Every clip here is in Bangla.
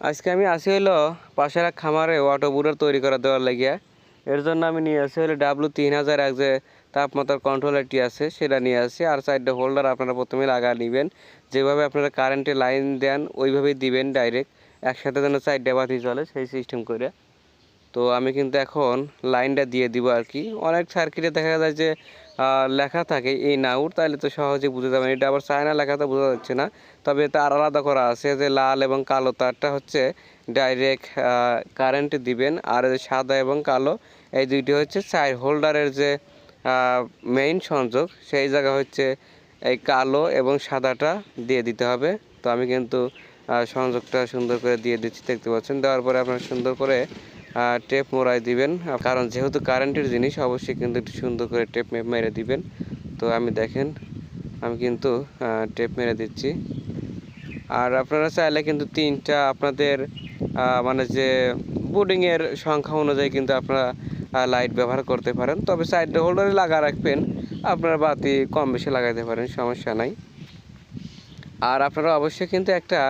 আজকে আমি আসি হলো পাশের এক খামারে বুডার তৈরি করা দেওয়ার লাগিয়া। এর জন্য আমি নিয়ে আসি হলো ডাব্লু তিন হাজার এক যে তাপমাত্রার কন্ট্রোলারটি আছে, সেটা নিয়ে আসি। আর সাইডে হোল্ডার আপনারা প্রথমে লাগা নেবেন। যেভাবে আপনারা কারেন্টে লাইন দেন, ওইভাবেই দিবেন ডাইরেক্ট একসাথে যেন সাইডে বাতি চলে সেই সিস্টেম করে। তো আমি কিন্তু এখন লাইনটা দিয়ে দিব আর কি। অনেক সার্কিটে দেখা যায় যে লেখা থাকে এই নাউর তাহলে তো সহজে বুঝে যাবেন এটা আবার চায়না লেখাতে বোঝা যাচ্ছে না। তবে তার আলাদা করা আছে যে লাল এবং কালো, তারটা হচ্ছে ডাইরেক্ট কারেন্ট দিবেন, আর সাদা এবং কালো, এই দুইটি হচ্ছে চার হোল্ডারের যে মেইন সংযোগ, সেই জায়গা হচ্ছে এই কালো এবং সাদাটা দিয়ে দিতে হবে। তো আমি কিন্তু সংযোগটা সুন্দর করে দিয়ে দিচ্ছি, দেখতে পাচ্ছেন। দেওয়ার পরে আপনার সুন্দর করে টেপ মোড়াই দিবেন। কারণ যেহেতু কারেন্টের জিনিস, অবশ্যই কিন্তু একটু সুন্দর করে টেপ মেরে দিবেন। তো আমি দেখেন, আমি কিন্তু টেপ মেরে দিচ্ছি। আর আপনারা চাইলে কিন্তু তিনটা আপনাদের মানে যে বোর্ডিংয়ের সংখ্যা অনুযায়ী কিন্তু আপনারা লাইট ব্যবহার করতে পারেন। তবে সাইড হোল্ডারে লাগা রাখবেন। আপনারা বাতি কম বেশি লাগাইতে পারেন, সমস্যা নাই। আর আপনারা অবশ্যই কিন্তু একটা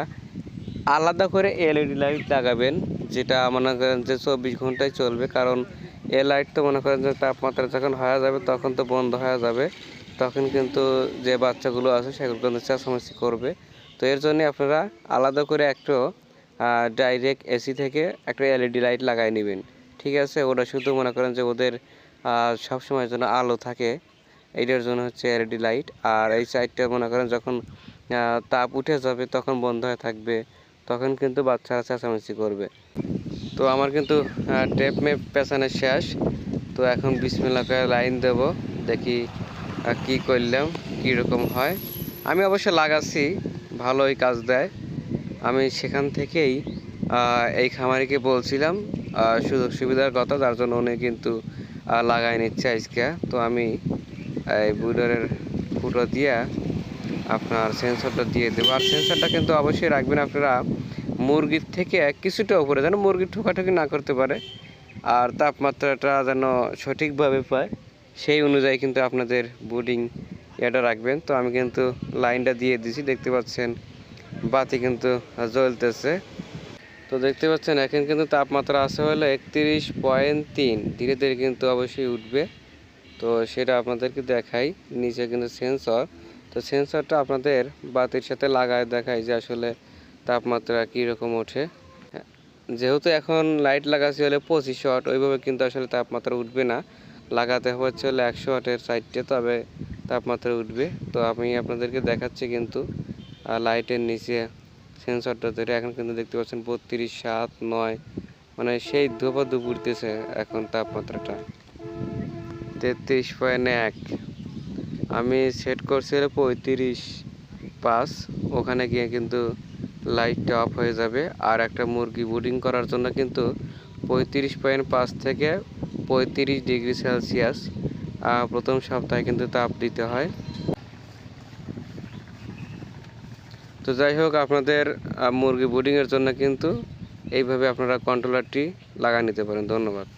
আলাদা করে এলইডি লাইট লাগাবেন। যেটা মনে করেন যে চব্বিশ ঘন্টায় চলবে, কারণ এ লাইট তো মনে করেন যে তাপমাত্রা যখন হয়ে যাবে তখন তো বন্ধ হয়ে যাবে, তখন কিন্তু যে বাচ্চাগুলো আছে সেগুলো কিন্তু চেঁচামেচি করবে। তো এর জন্য আপনারা আলাদা করে একটু ডাইরেক্ট এসি থেকে একটা এলইডি লাইট লাগাই নেবেন। ঠিক আছে? ওরা শুধু মনে করেন যে ওদের সব সময়ের জন্য আলো থাকে এইটার জন্য হচ্ছে এলইডি লাইট আর এই সাইডটা মনে করেন যখন তাপ উঠে যাবে তখন বন্ধ হয়ে থাকবে। তখন কিন্তু বাচ্চারা চেঁচামেচি করবে। তো আমার কিন্তু টেপ মেপ পেছানো শেষ। তো এখন বিসমিল্লা করে লাইন দেব, দেখি কি করলাম, কী রকম হয়। আমি অবশ্য লাগাচ্ছি, ভালোই কাজ দেয়। আমি সেখান থেকেই এই খামারিকে বলছিলাম সুযোগ সুবিধার কথা, যার জন্য উনি কিন্তু লাগাই নিচ্ছে আজকে। তো আমি এই বুডারের ফুটো দিয়ে আপনার সেন্সরটা দিয়ে দেবো। আর সেন্সরটা কিন্তু অবশ্যই রাখবেন আপনারা মুরগির থেকে কিছুটা উপরে, যেন মুরগি ঠোকাঠুকি না করতে পারে। আর তাপমাত্রাটা যেন সঠিকভাবে পায়, সেই অনুযায়ী কিন্তু আপনাদের বোর্ডিং এটা রাখবেন। তো আমি কিন্তু লাইনটা দিয়ে দিয়েছি দেখতে পাচ্ছেন, বাতি কিন্তু জ্বলতেছে। তো দেখতে পাচ্ছেন, এখন কিন্তু তাপমাত্রা আছে হলো একত্রিশ পয়েন্ট তিন, ধীরে ধীরে কিন্তু অবশ্যই উঠবে। তো সেটা আপনাদেরকে দেখাই, নিচে কিন্তু সেন্সর তো সেন্সরটা আপনাদের বাতির সাথে লাগায় দেখায় যে আসলে তাপমাত্রা কীরকম ওঠে। যেহেতু এখন লাইট লাগাচ্ছি হলে পঁচিশ ওয়াট, ওইভাবে কিন্তু আসলে তাপমাত্রা উঠবে না। লাগাতে হচ্ছে হলে একশো ওয়াটের সাইডে, তবে তাপমাত্রা উঠবে। তো আমি আপনাদেরকে দেখাচ্ছি কিন্তু লাইটের নিচে সেন্সরটা ধরে। এখন কিন্তু দেখতে পাচ্ছেন বত্রিশ, সাত, নয় মানে সেই ধোপা উঠতেছে এখন তাপমাত্রাটা। তেত্রিশ পয়েন্ট এক। আমি সেট করছি পঁয়ত্রিশ পাঁচ ওখানে গিয়ে কিন্তু লাইটটা অফ হয়ে যাবে। আর একটা মুরগি বুডিং করার জন্য কিন্তু পঁয়ত্রিশ পয়েন্ট পাঁচ থেকে পঁয়ত্রিশ ডিগ্রি সেলসিয়াস প্রথম সপ্তাহে কিন্তু তাপ দিতে হয়। তো যাই হোক, আপনাদের মুরগি বুডিংয়ের জন্য কিন্তু এইভাবে আপনারা কন্ট্রোলারটি লাগা নিতে পারেন। ধন্যবাদ।